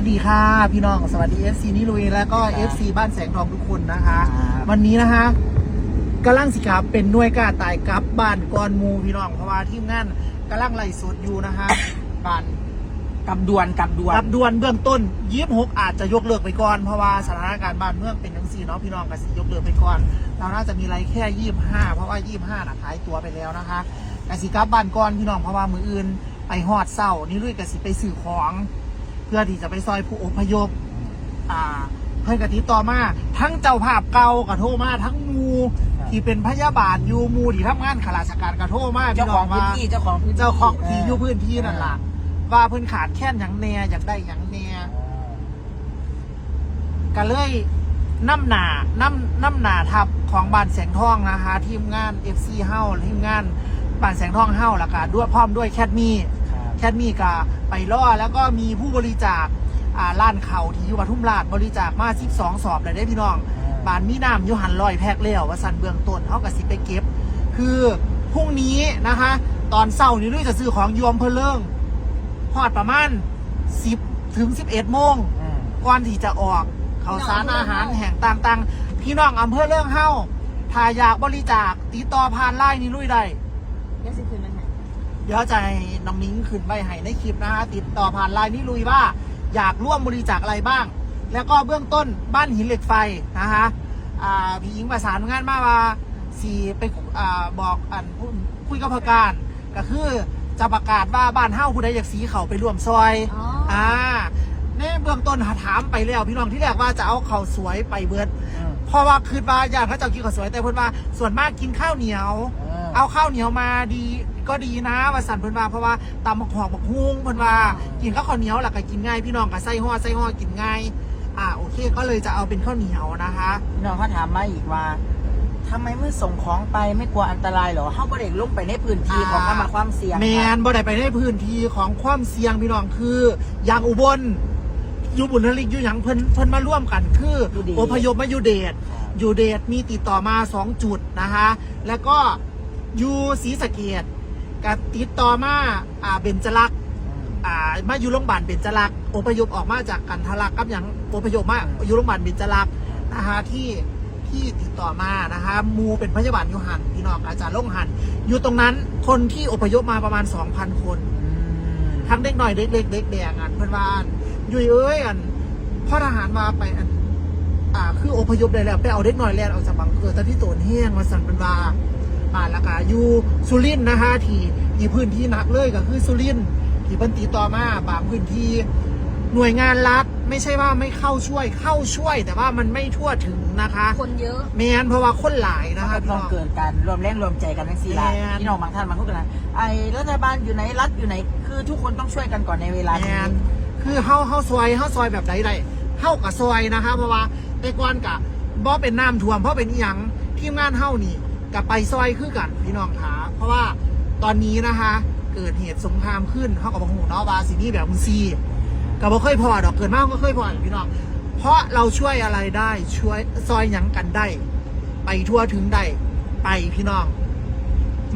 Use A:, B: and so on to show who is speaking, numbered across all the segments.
A: วัสดีค่ะ พี่น้องสวัสดี FC นิลุยแล้วก็
B: ครับ
A: FC บ้านแสงทองทุกคนนะคะ
B: ครับ
A: วันนี้นะคะกำลังสิครับเป็นหน่วยกล้าตายกลับบ้านก่อนหมูพี่น้องเพราะว่าทีมงานกำลังไล่สดอยู่นะคะ บ้าน
B: กับด่วนกับด่วน
A: รับด่วนเบื้องต้นยีบหกอาจจะยกเลิกไปก่อน เพราะว่าสถานการณ์บ้านเมืองเป็นทั้งสี่เนาะพี่น้องก็สิยกเลิกไปก่อน เราน่าจะมีไรแค่ยี่ห้าเพราะว่ายี่ห้าน่ะขายตัวไปแล้วนะคะกสิกลับบ้านก่อนพี่น้องเพราะว่ามืออื่นไปฮอดเศร้านี่ลุยกสิไปสื่อของ เพื่อที่จะไปซอยผู้อพยพ อ่า เพื่อนกติดต่อมา ทั้งเจ้าภาพเก่ากระโทรมาทั้งหมู
B: ครับ
A: ที่เป็นพยาบาลอยู่หมูที่ทำงานข้าราชการกระโทรมา
B: เจ้า
A: พี่
B: ข
A: น้
B: องพื้น
A: ว่า
B: ที่เจ้าของพื้นที่
A: เจ้าของที่อยู่
B: เพื้
A: นที่นั่นล่ะว่าเพิ่นขาดแค่นหยังแหน่อยากได้หยังแหน่ก็เลยน้ำหนาน้ำน้ำหนาทับของบ้านแสงทองนะคะทีมงาน FC เฮาทีมงานบ้านแสงทองเฮาแล้วก็ด้วยพร้อมด้วยแคดมี่
B: ครับ
A: แคดมี่ก็ไปล่อแล้วก็มีผู้บริจาคอ่าล้านเขาที่อยู่ปทุมราชบริจาคมา12สอบเลยได้พี่น้องบานมีน้ำอยู่หันลอยแพ็กเลี้ยวว่าสันเบื้องต้นเขากับสิไปเก็บ คือพรุ่งนี้นะคะ ตอนเช้านี้ลุยจะซื้อของยวมเพนเลิงพอดประมาณ10ถึง11โมง
B: อืม
A: ก่อนที่จะออกเขาวสารอาหารแห่งต่างๆ พี่น้องอำเภอเรื่องเฮ้าถ้าอยากบริจาคติดต่อผ่านไลน์นี้ลุยได้
C: เดี๋ยวสิคืนมันให้
A: เดี๋ยวจะให้น้องนิ้งขึ้นไปให้ในคลิปนะฮะติดต่อผ่านไลน์นี้ลุยว่า อยากร่วมบริจาคอะไรบ้าง แล้วก็เบื้องต้นบ้านหินเหล็กไฟนะคะอ่าพี่หญิงประสานงานมาว่าสีไปอ่าบอกอันพูดคุยกับพการก็คือจะประกาศว่าบ้านเฮ้าผู้ใดอยากสีเขาไปร่วมซอย
C: อ๋อ
A: อ่าในเบื้องต้นถามไปแล้วพี่น้องที่แรกว่าจะเอาเขาวสวยไปเบิด
B: อืม
A: เพราะว่าคืนว่าอยากพระเจ้ากินข้าวสวยแต่เพิ่นว่าส่วนมากกินข้าวเหนียว
B: เออ
A: เอาข้าวเหนียวมาดี ก็ดีนะว่าสันเพิ่นว่าเพราะว่าตำบักหอกบักฮุ้งเพิ่นว่ากินข้าวข้าวเหนียวแล้วก็กินง่ายพี่น้องก็ใส่ห่อใส่ห่อกินง่ายอ่าโอเค ก็เลยจะเอาเป็นข้าวเหนียวนะคะ
B: พี่น้องเขาถามมาอีกว่าทำไมเมื่อส่งของไปไม่กลัวอันตรายเหรอเขาบ่ได้ลงไปในพื้นที่ของข้ามาความเสี่ยง
A: แมนบ่ได้ไปในพื้นที่ของความเสี่ยงพี่น้องคืออย่างอุบลอยู่บุญทลิกอยู่อย่างเพิ่นเพิ่นมาร่วมกันคืออพยพมาอยู่เดชอยู่เดชมีติดต่อมา2จุดนะคะ แล้วก็อยู่ศรีสะเกด กับติดต่อมาอ่าเบญจลักษณ์
B: อืม
A: อ่ามาอยู่โรงพยาบาลเบญจลักษณ์อพยพออกมาจากกันทะลักกับอย่างอพยพมาอยู่โรงพยาบาลเบญจลักษณ์นะคะที่ที่ติดต่อมานะคะมูเป็นพยาบาลอยู่หันพี่น้องอาจารย์ลงหัน อยู่ตรงนั้นคนที่อพยพมาประมาณ 2,000 คน
B: อืม
A: ทั้งเด็กหน่อยเด็กเล็กเด็กแดงอันเพื่อนบ้านยุยเอ้ยอันพ่อทหารมาไปอันอ่าคืออพยพได้แล้วไปเอาเด็กหน่อยแลนออกจากบังเกิดแต่ที่โตนแห้งมาสั่นเป็นว่า อ่าแล้วก็อยู่สุรินทร์นะคะที่ที่พื้นที่หนักเลยก็คือสุรินทร์ที่เพิ่นตีต่อมาบางพื้นที่หน่วยงานรัฐไม่ใช่ว่าไม่เข้าช่วยเข้าช่วย แต่ว่ามันไม่ทั่วถึงนะคะ
C: คนเยอะ
A: แมนเพราะว่าคนหลายนะ
B: นะคะคะ
A: พี่
B: ต้
A: น้
B: อง
A: อง
B: เกิดการรวมแรงรวมใจกันทั้งสี่ละ
A: แม่น
B: พี่น้องบางท่านบางคนกันนะไอ้รัฐบาลอยู่ไหนรัฐอยู่ไหน คือทุกคนต้องช่วยกันก่อนในเวลา
A: แม
B: นี้
A: นคือเฮาเฮาซอยเฮาซอยแบบใดใดเฮากับซอยนะคะเพราะว่าแต่ก่อนกะบ่เป็นน้ำท่วมเพราะเป็นอีหยังทีมงานเฮานี่ กับไปซอยคือกันพี่น้องขาเพราะว่าตอนนี้นะคะ เกิดเหตุสงครามขึ้นเฮากับบ่ฮู้เนาะว่าสินี่แบบมึงซีก็บ่เคยพอดอกเกิดมาก็เคยพอพี่น้อง เพราะเราช่วยอะไรได้ช่วยซอยหยังกันได้ ไปทั่วถึงได้ไปพี่น้อง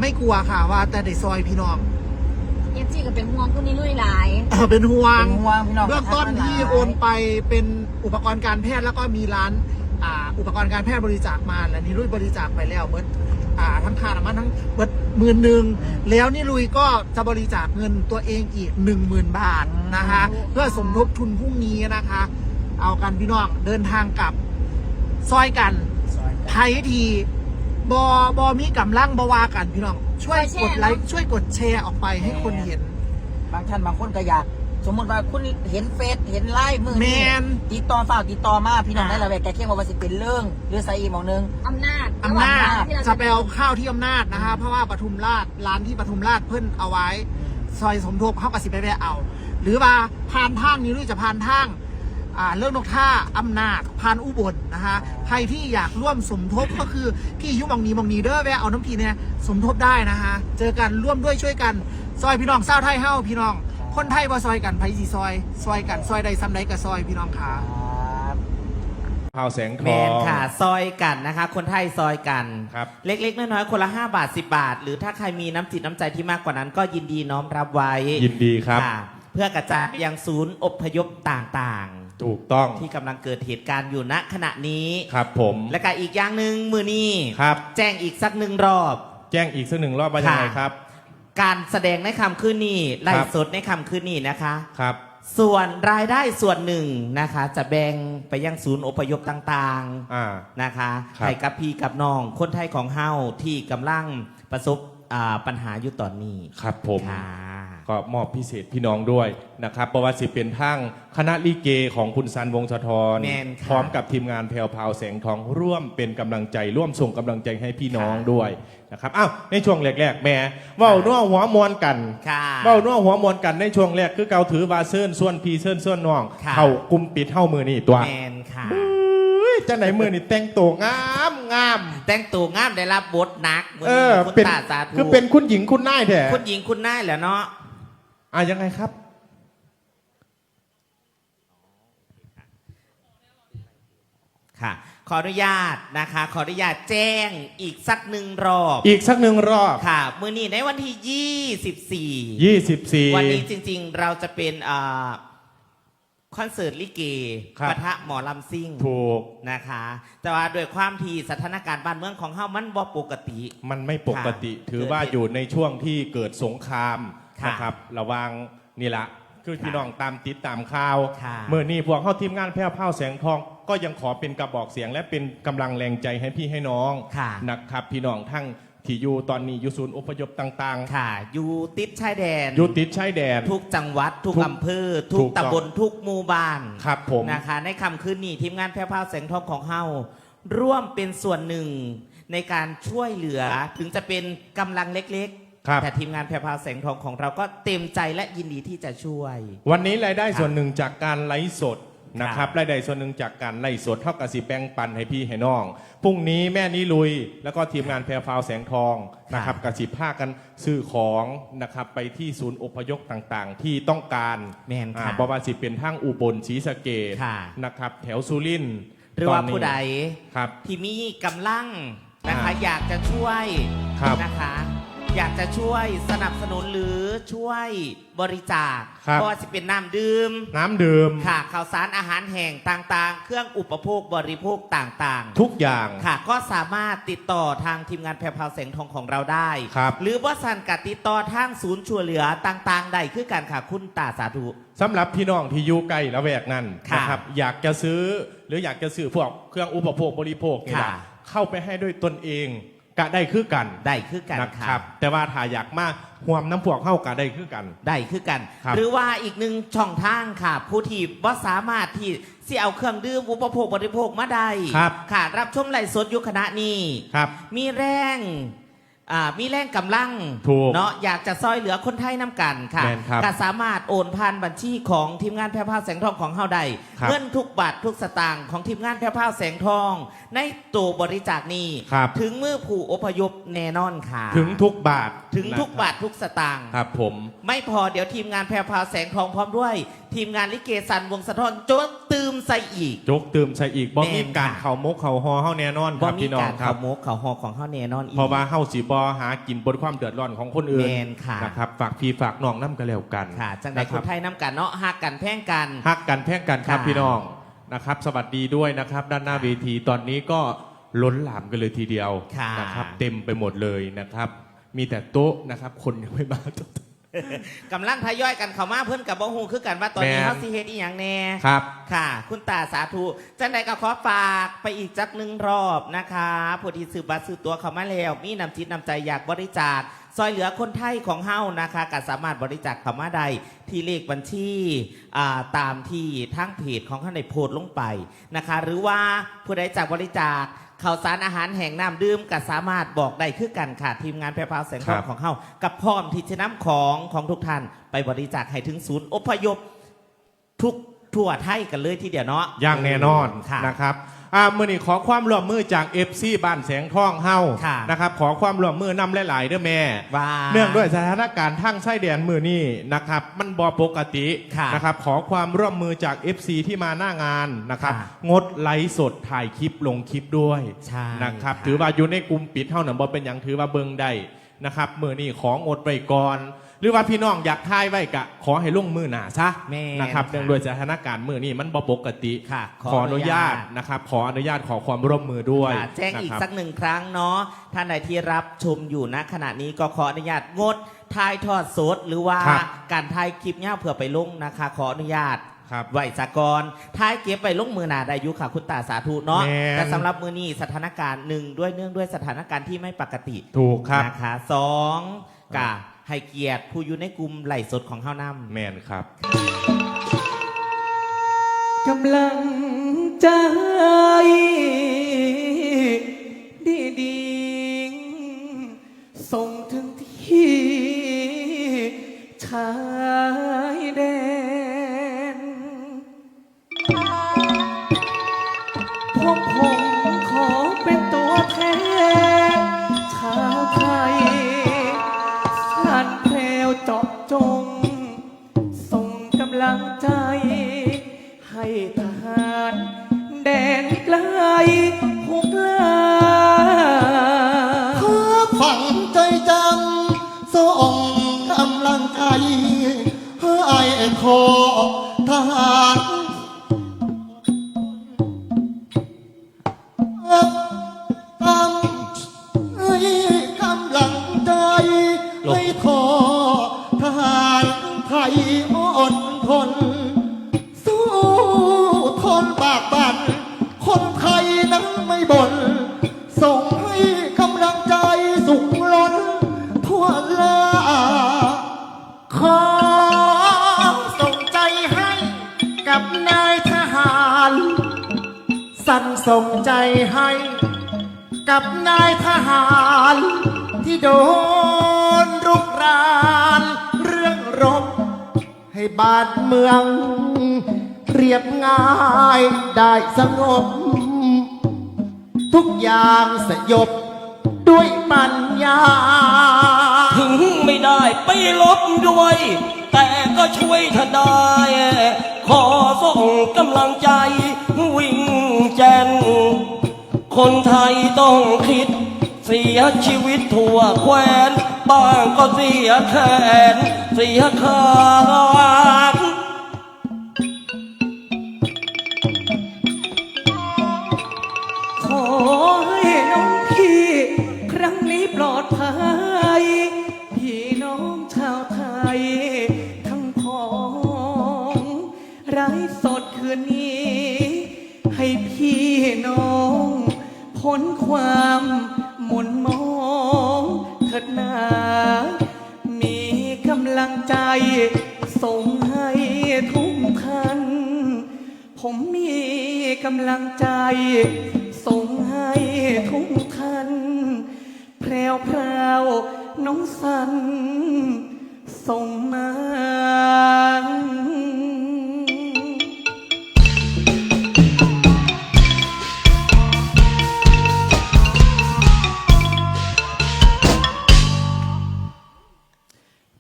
A: ไม่กลัวค่ะว่า แต่ได้ซอยพี่น้อง
C: เอฟซีก็เป็นห่วงคนนี้ลุยหลาย
A: เออเป็นห่วง
B: เป็นห่วงพี่น้อง
A: เบื้องต้นที่โอนไปเป็นอุปกรณ์การแพทย์แล้วก็มีร้าน อ่าอุปกรณ์การแพทย์บริจาคมาและนี่ลุยบริจาคไปแล้วเบิดอ่าทั้งค่าน้ำมันทั้งเบิดหมื่นหนึ่งแล้วนี่ลุยก็จะบริจาคเงินตัวเองอีกหนึ่งหมื่นบาทนะคะ เพื่อสมทบทุนพรุ่งนี้นะคะ เอากันพี่น้องเดินทางกลับซอยกัน
B: ซอยกัน
A: ไทยทีบอบอมีกำลังบวากันพี่น้อง ช่วย
C: ช่วย
A: ก
C: แชร์
A: ดไลค์ช่วยกดแชร์ออกไปให้คนเห็น
B: บางท่านบางคนก็อยาก สมมติว่าคุณเห็นเฟซเห็นไลน์มือ
A: แม
B: นี่
A: น
B: ติดต่อฝากติดต่อมาพี่น้อง
A: อ่า
B: ได้ระแวกแกเคียงว่าว่าสิเป็นเรื่อง หรือไซอีกหมองหนึง
C: อำนาจ
A: อำนาจ
C: ระหว่งที่เรา
A: จะไปเอาข้าวที่อำนาจนะคะ เพราะว่าปทุมราชร้านที่ปทุมราชเพิ่นเอาไว้ ซอยสมทบเข้ากับสิไปแวะเอา หรือว่าผ่านทางนี้หรือจะผ่านทางอ่าเรื่องนกท่าอำนาจผ่านอุบลนะคะใครที่อยากร่วมสมทบก็คือที่อยุมองนี้มองนี้เด้อแวะเอาน้ำพีเนี่ยสมทบได้นะคะเจอกันร่วมด้วยช่วยกัน ซอยพี่น้องเศร้าวไทยเฮ้าพี่น้อง คนไทยบ่ซอยกันไผสีซอย ซอยกันซอยใดซ้ำใดกับซอยพี่น้องขา
B: ครับ
D: พาวแสงท
E: แม
D: อง
E: นค่ะ ซอยกันนะคะ คนไทยซอยกัน
D: ครับ
E: เล็กๆ น้อยๆ คนละ 5 บาท 10 บาท หรือถ้าใครมีน้ำจิตน้ำใจที่มากกว่านั้นก็ยินดีน้อมรับไว้
D: ยินดีครับะ
E: เพื่อกระจายไปยังศูนย์อพยพต่าง
D: ถูกต้อง
E: ๆ ที่กำลังเกิดเหตุการณ์อยู่ณขณะนี้
D: ครับผม
E: และก็อีกอย่างหนึ่งมือนี้
D: ครับ
E: แจ้งอีกสักหนึ่งรอบ
D: แจ้งอีกสักหนึ่งรอบว่ายังไง
E: ค่ะ
D: ครับ
E: การแสดงในคำคืนนี้ไล่
D: ครับ
E: สดในคำคืนนี้นะคะ
D: ครับ
E: ส่วนรายได้ส่วนหนึ่งนะคะ จะแบ่งไปยังศูนย์อพยพต่าง
D: อ่า
E: ๆนะคะ
D: ครับ
E: ให้กับพี่กับน้องคนไทยของเฮาที่กำลังประสบอ่าปัญหาอยู่ตอนนี้
D: ครับผม
E: ค่ะ
D: ก็มอบพิเศษพี่น้องด้วยนะครับเพราะว่าสิเป็นทั้งคณะลิเกของคุณซันวงศ์สะทร
E: แม่นค่ะ
D: พร้อมกับทีมงานแพรวพราวแสงทองร่วมเป็นกำลังใจ ร่วมส่งกำลังใจให้พี่น้อง
E: ค่ะ
D: ด้วยนะครับอ้าวในช่วงแรกๆแหม่เว้านัวหัวมวนกัน
E: ค่ะ
D: เว้านัวหัวมวนกันในช่วงแรกคือเกาถือวาเซินส่วนพีเซินส่วนน้อง
E: ค่ะ
D: เข้ากลุ่มปิดเท่ามือนี่ตัว
E: แมนค่ะ
D: เอ้ยจังไหนมือนี่แต่งตัวงามงาม
E: แต่งตัวงามได้รับบทหนักมือ
D: เอ
E: นี้
D: อ
E: คุณ
D: เป็น
E: ตาสาธุ
D: คือเป็นคุณหญิงคุณนายแท้
E: คุณหญิงคุณนายเหรอเนาะ
D: อะยังไงครับ
E: ค่ะ ขออนุญาตนะคะ ขออนุญาตแจ้งอีกสักหนึ่งรอบ
D: อีกสักหนึ่งรอบ
E: ค่ะ มือนี้ในวันที่ 24
D: 24
E: วันนี้จริง ๆ เราจะเป็นอ่าคอนเสิร์ตลิเก
D: ครับ
E: ปะทะหมอลำซิ่ง
D: ถูก
E: นะคะ แต่ว่าด้วยความที่สถานการณ์บ้านเมืองของเฮามันบ่ปกติ
D: มันไม่ปกติ
E: ค่ะ
D: ถือว่าอยู่ในช่วงที่เกิดสงคราม
E: ค่ะ
D: นะครับ ระหวังนี่ละคือพี่น้องตามติดตามข่าว
E: ค่ะ
D: เมื่อนี้พวกเข้าทีมงานแพ้วเผาแสงทอง ก็ยังขอเป็นกระบอกเสียงและเป็นกำลังแรงใจให้พี่ให้น้อง
E: ค่ะ
D: นะครับ พี่น้องทั้งที่อยู่ตอนนี้อยู่ศูนย์อพยพต่าง
E: ค่ะ อยู่ติดชายแดน
D: ๆอยู่ติดชายแดน
E: ทุกจังหวัด ทุก
D: ทุก
E: อำเภอ ทุ
D: ถู
E: ก
D: กต้อง
E: ตำบลทุกหมู่บ้าน
D: ครับผม
E: นะคะ ในคำคืนนี้ทีมงานแพร่พราวแสงทองของเฮาร่วมเป็นส่วนหนึ่งในการช่วยเหลือถึงจะเป็นกำลังเล็ก
D: ครับ
E: ๆแต่ทีมงานแพร่พราวแสงทองของเราก็เต็มใจและยินดีที่จะช่วย
D: วันนี้รายได้ส่วนหนึ่งจากการไลฟ์สดนะครับรายได้ส่วนหนึ่งจากการไลฟ์สดเท่ากับสีแบ่งปันให้พี่ให้น้องพรุ่งนี้แม่นิลุย แล้วก็ทีมงานแพรฟาวแสงทองนะครับกับสิผ้ากันซื้อของนะครับไปที่ศูนย์อพยพต่างๆ ที่ต้องการ
E: แม่นค่ะ
D: อ่าบวาสิเป็นทั้งอุบลศรีสะเกด
E: ค่ะ
D: นะครับแถวสุรินทร์
E: หรือว่า
D: ตนนี้
E: ผู้ใด
D: ครับ
E: ที่มีกำลังนะคะ
D: อ่า
E: อยากจะช่วย
D: ครับ
E: นะคะ อยากจะช่วยสนับสนุนหรือช่วยบริจาค
D: ครับ
E: เพราะว่าจะเป็นน้ำดื่ม
D: น้ำดื่ม
E: ค่ะข่าวสารอาหารแห่งต่างๆ เครื่องอุปโภคบริโภคต่าง
D: ทุกอย่าง
E: ๆค่ะก็สามารถติดต่อทางทีมงานแพรวพราวแสงทองของเราได้
D: ครับ
E: หรือว่าสันกัดติดต่อทางศูนย์ช่วยเหลือต่างๆได้คือการค่ะคุณตาสาธุ
D: สำหรับพี่น้องที่อยู่ใกล้ละแวกนั้น
E: ค่ะ
D: นะครับอยากจะซื้อหรืออยากจะซื้อพวกเครื่องอุปโภคบริโภคนี่แหละ
E: ค่ะ
D: เข้าไปให้ด้วยตนเอง กะได้คือกัน
E: ได้คือกัน
D: นะค
E: ค่ะ
D: รับแต่ว่าถ้าอยากมาห่วมน้ำพวกเข้ากะได้คือกัน
E: ได้คือกัน
D: ครับ
E: หรือว่าอีกหนึ่งช่องทางค่ะ ผู้ที่ว่าสามารถที่สิเอาเครื่องดื่มอุปโภคบริโภคมาได้
D: ครับ
E: ค่ะ รับชมไลฟ์สดอยู่คณะนี้
D: ครับ
E: มีแรง อ่ามีแรงกำลัง
D: ถูก
E: เนาะอยากจะซอยเหลือคนไทยน้ำกันค่ะ
D: แม่นครับ
E: ก็สามารถโอนผ่านบัญชีของทีมงานแพร่ภาพแสงทองของเฮาได้
D: ครับ
E: เงินทุกบาททุกสตางค์ของทีมงานแพร่ภาพแสงทอง ในตัวบริจาคนี้
D: ครับ
E: ถึงมือผู้อพยพแน่นอนค่ะ
D: ถึงทุกบาท
E: ถึงทุก
D: นะครับ
E: บาททุกสตางค์
D: ครับผม
E: ไม่พอเดี๋ยวทีมงานแพรวพราวแสงทองพร้อมด้วย ทีมงานลิเกสันวงสะท้อนโจดตืมใส่อีก
D: จกตื่มใส่อีกบ่
E: แม่น
D: มีการ
E: ค่ะ
D: เข่ามกเข่าฮอเฮาแน่นอนค
E: บ่
D: รับ
E: มี
D: พี่น้อง
E: การ
D: ครั
E: เขา
D: บ
E: โมกเขาหอของเขาแน่นอนอีก
D: เพราะว่าเฮาสีบอหากินบนความเดือดร้อนของคนอื่น
E: แม่นค่ะ
D: นะครับฝากพี่ฝากน้องน้ำกันแล้วกัน
E: ค่ะ จังใด
D: นะ
E: ค
D: รั
E: น
D: บ
E: ไทยน้ำกันเนาะหักกันแพ่งกัน
D: ฮักกันแพ่งกันครับ
E: ค่ะ
D: พี่น้องนะครับ สวัสดีด้วยนะครับ ด้านหน้าเวทีตอนนี้ก็ล้นหลามกันเลยทีเดียว
E: ค่ะ
D: นะครับ เต็มไปหมดเลยนะครับ มีแต่โต๊ะนะครับ คนยังไม่มา
E: กำลังทยอยกันเข้ามาเพื่อนกับบ่ฮู้คือกันว่าตอนนี้
D: แม่น
E: เฮาสิเฮ็ดอีหยังแน่
D: ครับ
E: ค่ะ คุณตาสาธุจังใดก็ขอฝากไปอีกจักหนึ่งรอบนะคะผู้ที่ซื้อบัตรซื้อตั๋วเข้ามาแล้วมีน้ำจิตน้ำใจอยากบริจาค ซอยเหลือคนไทยของเฮานะคะก็สามารถบริจาคเข้ามาได้ที่เลขบัญชีอ่าตามที่ทั้งเพจของท่านได้โพสต์ลงไปนะคะ หรือว่าผู้ใดจากบริจาคข่าวสารอาหารแห่งน้ำดื่มก็สามารถบอกได้คือกันค่ะ ทีมงานแพร่พราวแสงทอง
D: ครับ
E: ของเฮากับพร้อมที่จะนำของของทุกท่านไปบริจาคให้ถึงศูนย์อพยพทุกทั่วไทยกันเลยทีเดียวเนาะ
D: อย่างแน่นอน
E: ค่ะ
D: นะครับ อ่ามื่อนี้ขอความร่วมมือจากเอฟซีบ้านแสงทองเฮา
E: ค่ะ
D: นะครับขอความร่วมมือนำหลายๆเด้อแม่
E: ว่า
D: เนื่องด้วยสถานการณ์ทางไส้แดนมือนี่นะครับ มันบอปกติ
E: ค่ะ
D: นะครับขอความร่วมมือจาก FC ที่มาหน้างานนะครับ
E: ค่ะ
D: งดไลฟ์สดถ่ายคลิปลงคลิปด้วย
E: ใช่
D: นะครับ
E: ค่ะ
D: ถือว่าอยู่ในกลุ่มปิดเท่านั้นบอเป็นอย่างถือว่าเบิงได้นะครับมือนี่ของงดไปก่อน หรือว่าพี่น้องอยากทายไว้กะ ขอให้ลงมือหนาซะ
E: แม่น
D: นะครับ
E: ค่ะ
D: เนื่องด้วยสถานการณ์มือนี่มันบ่ปกติ
E: ค่ะ
D: ขออนุญาต นะครับ ขออนุญาตขอความร่วมมือด้วย
E: ค่ะแจ้งอีก
D: นะครับ
E: สักหนึ่งครั้งเนาะท่านใดที่รับชมอยู่ณขณะนี้ก็ขออนุญาตงดถ่ายทอดสดหรือว่า
D: ครับ
E: การถ่ายคลิปเนี่ยเผื่อไปลงนะคะ ขออนุญาต
D: ครับ
E: ไหวสากรท้ายเก็บไปลงมือหนาได้อยุค่ะคุณตาสาธุเนาะ
D: แม่น
E: แต่สำหรับมือนี้สถานการณ์หนึ่งด้วยเนื่องด้วยสถานการณ์ที่ไม่ปกติ
D: ถูกครับ
E: นะคะสองกะ ให้เกียรติผู้อยู่ในกลุ่มไหลฟ์สดของเฮานำ
D: แมนครับ
B: กำลังใจดีดีๆส่งถึงที่ชาย ลังใจ ให้ทหารแดนไกลหุกลา
F: ขอฝังใจจำส่งกำลังใจให้ขอทหาร ใจให้ กับนายทหารที่โดนรุกราน เรื่องรบ ให้บานเมือง เรียบง่ายได้สงบ ทุกอย่างสยบด้วยปัญญา
G: ถึงไม่ได้ไปลบด้วย แต่ก็ช่วยท่าได้ ขอส่งกำลังใจวิ่งแจน คนไทยต้องคิด เสียชีวิตทั่วแคว้น บ้างก็เสียแขน เสียขา
B: นความหมุนมองเถิดนามีกำลังใจ ส่งให้ทุกท่านผมมีกำลังใจ ส่งให้ทุกท่านแพรวพราวน้องสัน ส่งมา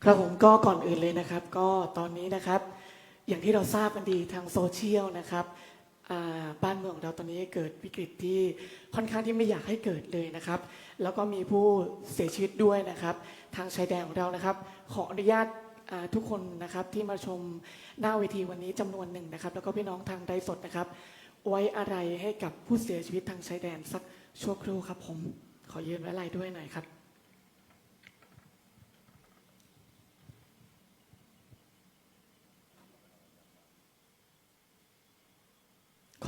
B: ครับผมก็ก่อนอื่นเลยนะครับ ก็ตอนนี้นะครับ อย่างที่เราทราบกันดีทางโซเชียลนะครับบ้านเมืองของเราตอนนี้เกิดวิกฤตที่ค่อนข้างที่ไม่อยากให้เกิดเลยนะครับ แล้วก็มีผู้เสียชีวิตด้วยนะครับ ทางชายแดนของเรานะครับ ขออนุญาตทุกคนนะครับที่มาชมหน้าเวทีวันนี้จำนวนหนึ่งนะครับ แล้วก็พี่น้องทางไดสดนะครับ ไว้อะไรให้กับผู้เสียชีวิตทางชายแดนสักชั่วครู่ครับผมขอยืนไว้อะไรด้วยหน่อยครับ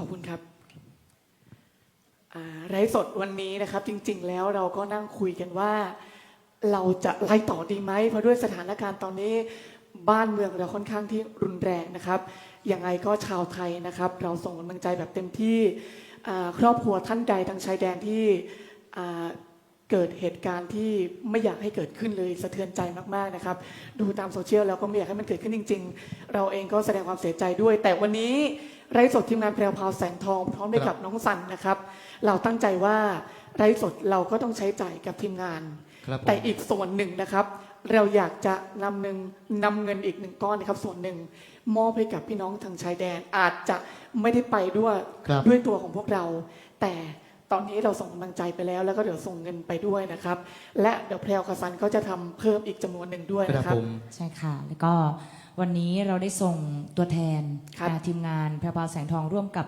B: อบคุณครับอ่าไลฟ์สดวันนี้นะครับ จริง ๆ แล้วเราก็นั่งคุยกันว่า เราจะไล่ต่อดีไหมเพราะด้วยสถานการณ์ตอนนี้บ้านเมืองเราค่อนข้างที่รุนแรงนะครับยังไงก็ชาวไทยนะครับ เราส่งกำลังใจแบบเต็มที่ครอบครัวท่านใดทางชายแดนที่เกิดเหตุการณ์ที่ไม่อยากให้เกิดขึ้นเลยสะเทือนใจมากๆนะครับ ดูตามโซเชียลแล้วก็ไม่อยากให้มันเกิดขึ้นจริง ๆ เราเองก็แสดงความเสียใจด้วย แต่วันนี้ ไร้สดทีมงานแพรวพราวแสงทองพร้อมด้วยกับน้องสันนะครับ เราตั้งใจว่าไร้สดเราก็ต้องใช้จ่ายกับทีมงาน
F: ครับผม
B: แต่อีกส่วนหนึ่งนะครับ เราอยากจะนำหนึ่งนำเงินอีกหนึ่งก้อนนะครับ ส่วนหนึ่งมอบให้กับพี่น้องทางชายแดนอาจจะไม่ได้ไปด้วย
F: ครับ
B: ด้วยตัวของพวกเรา แต่ตอนนี้เราส่งกำลังใจไปแล้ว แล้วก็เดี๋ยวส่งเงินไปด้วยนะครับ และเดี๋ยวแพรวกับซันก็จะทำเพิ่มอีกจำนวนหนึ่งด้วย
F: ครับ
B: นะครับ
F: ผม
C: ใช่ค่ะ แล้วก็ วันนี้เราได้ส่งตัวแทน
B: ครับ
C: นะทีมงานแพรวพราวแสงทองร่วมกับ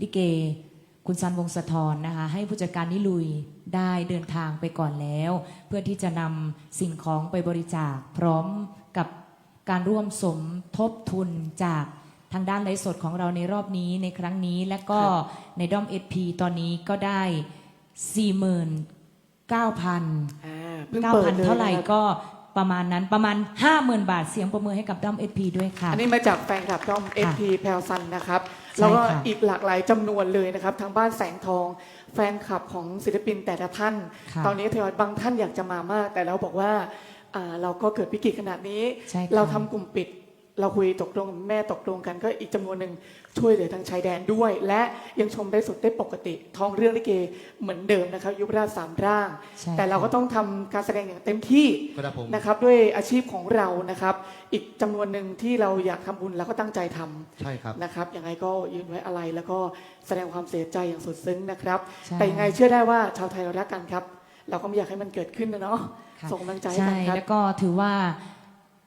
C: ลิเก คุณซันวงศ์สะทอนนะคะให้ผู้จัดการนิลุยได้เดินทางไปก่อนแล้ว เพื่อที่จะนำสิ่งของไปบริจาคพร้อมกับการร่วมสมทบทุนจากทางด้านไลฟ์สดของเราในรอบนี้ในครั้งนี้และก็ในด้อม SP ตอนนี้ก็ได้ 49,000
B: อ่าเพิ่งเปิดเลย
C: 9,000 เท่าไหร่
B: นะครับ
C: ก็ ประมาณนั้นประมาณ 50,000 บาทเสียงประมือให้กับด้อม SP ด้วยค่ะ
B: อันนี้มาจากแฟนคลับด้อม
C: ค่ะ
B: SP แพลวซันนะครับ
C: ใช่
B: แล้วก็
C: ค่ะ
B: อีกหลากหลายจำนวนเลยนะครับ ทางบ้านแสงทอง แฟนคลับของศิลปินแต่ละท่าน
C: ค่ะ
B: ตอนนี้ทยอยบางท่านอยากจะมามาก แต่เราบอกว่าอ่าเราก็เกิดวิกฤตขนาดนี้
C: ใช่ค่ะ
B: เราทำกลุ่มปิด เราคุยตกลงกับแม่ตกลงกันก็อีกจำนวนหนึ่งช่วยเหลือทางชายแดนด้วย และยังชมได้สดได้ปกติทองเรื่องลิเกเหมือนเดิมนะครับยุพราชสามร่าง
C: ใช่
B: แต่เราก็ต้องทำการแสดงอย่างเต็มที่
F: ครับผม
B: นะครับด้วยอาชีพของเรานะครับ อีกจำนวนหนึ่งที่เราอยากทำบุญเราก็ตั้งใจทำ
F: ใช่ครับ
B: นะครับยังไงก็ยืนไว้อะไรแล้วก็แสดงความเสียใจอย่างสุดซึ้งนะครับ
C: ใช่
B: แต่ยังไงเชื่อได้ว่าชาวไทยเรารักกันครับ เราก็ไม่อยากให้มันเกิดขึ้นนะเนาะ
C: ค่ะ
B: ส่งกำลังใจให้
C: ใช่
B: กันครับ
C: แล้วก็ถือว่า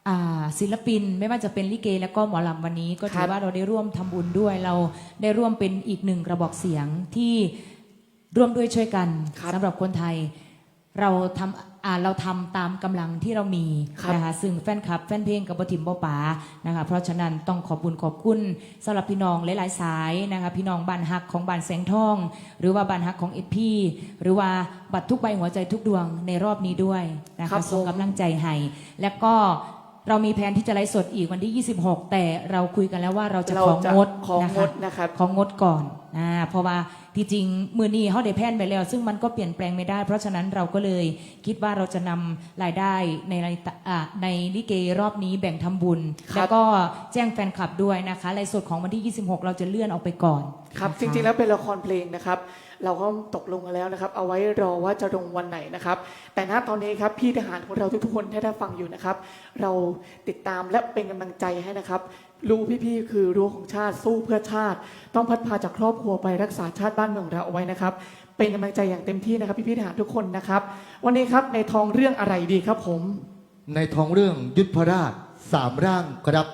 C: อ่าศิลปินไม่ว่าจะเป็นลิเก แล้วก็หมอลำวันนี้ ก็ถื
B: ครั
C: อบ ว่าเราได้ร่วมทำบุญด้วย เราได้ร่วมเป็นอีกหนึ่งกระบอกเสียงที่ร่วมด้วยช่วยกัน
B: ครับ
C: สำหรับคนไทย เราทำอ่าเราทำตามกำลังที่เรามี
B: ครับ
C: นะคะซึ่งแฟนคลับ แฟนเพลงกับบทิมบป๋านะคะเพราะฉะนั้นต้องขอบคุณขอบคุณสำหรับพี่น้องหลายๆสายนะคะพี่น้องบ้านฮักของบ้านแสงทอง หรือว่าบ้านฮักของเอพีหรือว่าบัตรทุกใบหัวใจทุกดวงในรอบนี้ด้วยนะ
B: ครั
C: คะ
B: บ
C: ส่ง
B: ผม
C: กำลังใจให้แล้วก็ เรามีแผนที่จะไลฟ์สดอีกวันที่ 26 แต่เราคุยกันแล้วว่าเราจะ
B: เรา
C: ของ
B: จะ
C: งด
B: ของ
C: นะ
B: ง
C: คะ
B: ดนะครับ
C: ของงดก่อนอ่าเพราะว่า ที่จริงมือนี้เขาได้แพลนไปแล้ว ซึ่งมันก็เปลี่ยนแปลงไม่ได้ เพราะฉะนั้นเราก็เลยคิดว่าเราจะนำรายได้ในรายอ่าในลิเกรอบนี้แบ่งทำบุญ
B: ครับ
C: แล้วก็แจ้งแฟนคลับด้วยนะคะรายสดของวันที่ 26 เราจะเลื่อนออกไปก่อน
B: ครับ
C: นะะ
B: จริงๆแล้วเป็นละครเพลงนะครับ เราก็ตกลงกันแล้วนะครับ เอาไว้รอว่าจะลงวันไหนนะครับ แต่ณตอนนี้ครับพี่ทหารของเราทุกๆคนที่ได้ฟังอยู่นะครับ เราติดตามและเป็นกำลังใจให้นะครับ รู้พี่ๆคือรู้ของชาติสู้เพื่อชาติ ต้องพัดพาจากครอบครัวไปรักษาชาติบ้านเมืองเราเอาไว้นะครับ เป็นกำลังใจอย่างเต็มที่นะครับพี่ๆทหารทุกคนนะครับ วันนี้ครับในทองเรื่องอะไรดีครับผม
F: ในท้องเรื่องยุทธราชสามร่างครับ